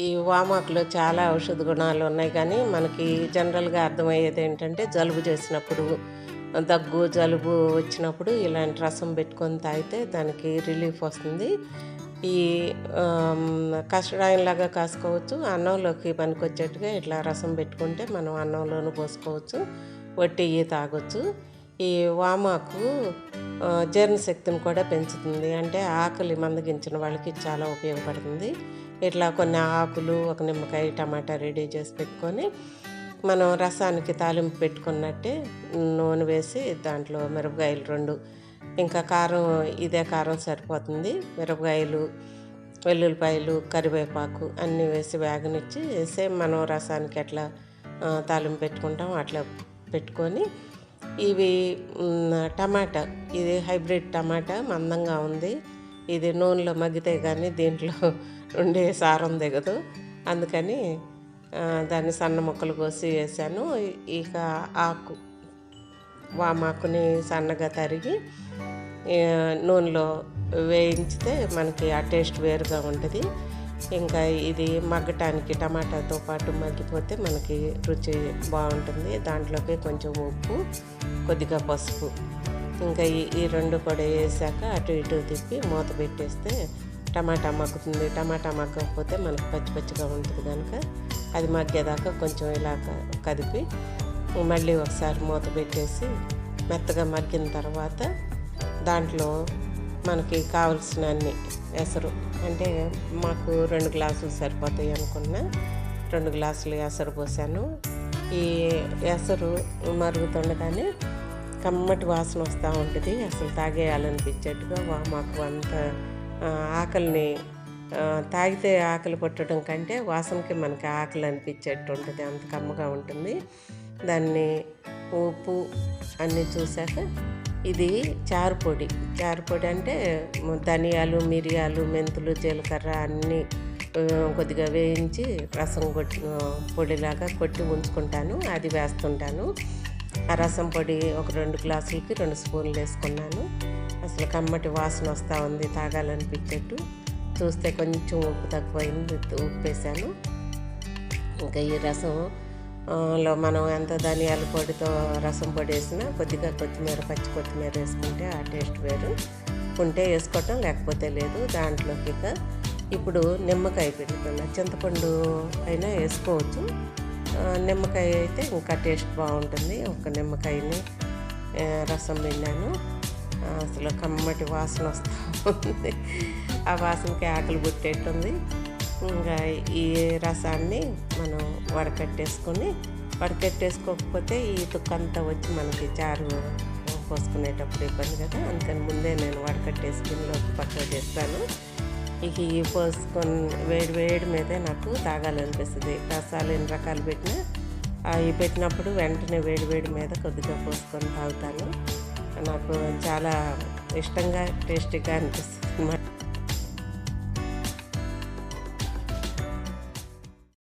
ఈ వామాకులో చాలా ఔషధ గుణాలు ఉన్నాయి. కానీ మనకి జనరల్గా అర్థమయ్యేది ఏంటంటే జలుబు చేసినప్పుడు దగ్గు జలుబు వచ్చినప్పుడు ఇలాంటి రసం పెట్టుకొని తాగితే దానికి రిలీఫ్ వస్తుంది. ఈ ఆమ్, కషాయంలాగా కాసుకోవచ్చు. అన్నంలోకి పనికొచ్చేట్టుగా ఇట్లా రసం పెట్టుకుంటే మనం అన్నంలోనూ పోసుకోవచ్చు. వట్టి తాగొచ్చు. ఈ వామాకు జీర్ణశక్తిని కూడా పెంచుతుంది. అంటే ఆకలి మందగించిన వాళ్ళకి చాలా ఉపయోగపడుతుంది. ఇట్లా కొన్ని ఆకులు ఒక నిమ్మకాయ టమాటా రెడీ చేసి పెట్టుకొని మనం రసానికి తాలింపు పెట్టుకున్నట్టే నూనె వేసి దాంట్లో మిరపకాయలు రెండు ఇంకా కారం ఇదే కారం సరిపోతుంది. మిరపకాయలు వెల్లుల్లిపాయలు కరివేపాకు అన్నీ వేసి వేగనిచ్చి సేమ్ మనం రసానికి ఎట్లా తాలింపు పెట్టుకుంటాం అట్లా పెట్టుకొని ఇవి టమాటా. ఇది హైబ్రిడ్ టమాటా మందంగా ఉంది. ఇది నూనెలో మగ్గితే కానీ దీంట్లో ఉండే సారం దిగదు. అందుకని దాన్ని సన్న ముక్కలు కోసి వేసాను. ఇక ఆకు వామాకుని సన్నగా తరిగి నూనెలో వేయించితే మనకి ఆ టేస్ట్ వేరుగా ఉంటుంది. ఇంకా ఇది మగ్గటానికి టమాటాతో పాటు మగ్గిపోతే మనకి రుచి బాగుంటుంది. దాంట్లోకి కొంచెం ఉప్పు కొద్దిగా పసుపు. ఇంకా ఈ ఈ రెండు కూడా వేసాక అటు ఇటు తిప్పి మూత పెట్టేస్తే టమాటా మగ్గుతుంది. టమాటా మగ్గకపోతే మనకు పచ్చి పచ్చిగా ఉంటుంది కనుక అది మగ్గేదాకా కొంచెం ఇలా కదిపి మళ్ళీ ఒకసారి మూత పెట్టేసి మెత్తగా మగ్గిన తర్వాత దాంట్లో మనకి కావలసిన అన్ని ఎసరు. అంటే మాకు రెండు గ్లాసులు సరిపోతాయి అనుకున్నా. రెండు గ్లాసులు ఎసరు పోసాను. ఈ ఎసరు మరుగుతుండగానే కమ్మటి వాసన వస్తూ ఉంటుంది. అసలు తాగేయాలనిపించేట్టుగా మాకు అంత ఆకలిని తాగితే ఆకలి పట్టడం కంటే వాసనకి మనకి ఆకలి అనిపించేట్టు ఉంటుంది. అంత కమ్మగా ఉంటుంది. దాన్ని ఉప్పు అన్నీ చూశాక ఇది చారు పొడి. చారు పొడి అంటే ధనియాలు మిరియాలు మెంతులు జీలకర్ర అన్నీ కొద్దిగా వేయించి రసం కొట్టి పొడిలాగా కొట్టి ఉంచుకుంటాను. అది వేస్తుంటాను. ఆ రసం పొడి ఒక రెండు గ్లాసులకి రెండు స్పూన్లు వేసుకున్నాను. అసలు కమ్మటి వాసన వస్తూ ఉంది తాగాలనిపించేట్టు. చూస్తే కొంచెం ఉప్పు తక్కువైంది ఉప్పు వేసాను. ఇంకా ఈ రసం లో మనం ఎంత ధనియాల పొడితో రసం పొడి వేసినా కొద్దిగా కొత్తిమీర పచ్చి కొత్తిమీర వేసుకుంటే ఆ టేస్ట్ వేరు. ఉంటే వేసుకోవటం లేకపోతే లేదు. దాంట్లోకి ఇక ఇప్పుడు నిమ్మకాయ పెట్టుకున్నా చింతపండు అయినా వేసుకోవచ్చు. నిమ్మకాయ అయితే ఇంకా టేస్ట్ బాగుంటుంది. ఒక నిమ్మకాయని రసం పిండాను. అసలు కమ్మటి వాసన వస్తూ ఉంది. ఆ వాసనకి ఆకలి పుట్టేట్టుంది. ఇంకా ఈ రసాన్ని మనం వడకట్టేసుకొని వడకట్టేసుకోకపోతే ఈ తుక్కంతా వచ్చి మనకి చారు పోసుకునేటప్పుడు ఇబ్బంది కదా. అందుకని ముందే నేను వడకట్టేసుకుని పక్క పక్కన చేస్తాను ఇక ఈ పోసుకొని వేడి వేడి మీదే నాకు తాగాలనిపిస్తుంది. రసాలు ఎన్ని రకాలు పెట్టినా అవి పెట్టినప్పుడు వెంటనే వేడి వేడి మీద కొద్దిగా పోసుకొని తాగుతాను. నాకు చాలా ఇష్టంగా టేస్టీగా అనిపిస్తుంది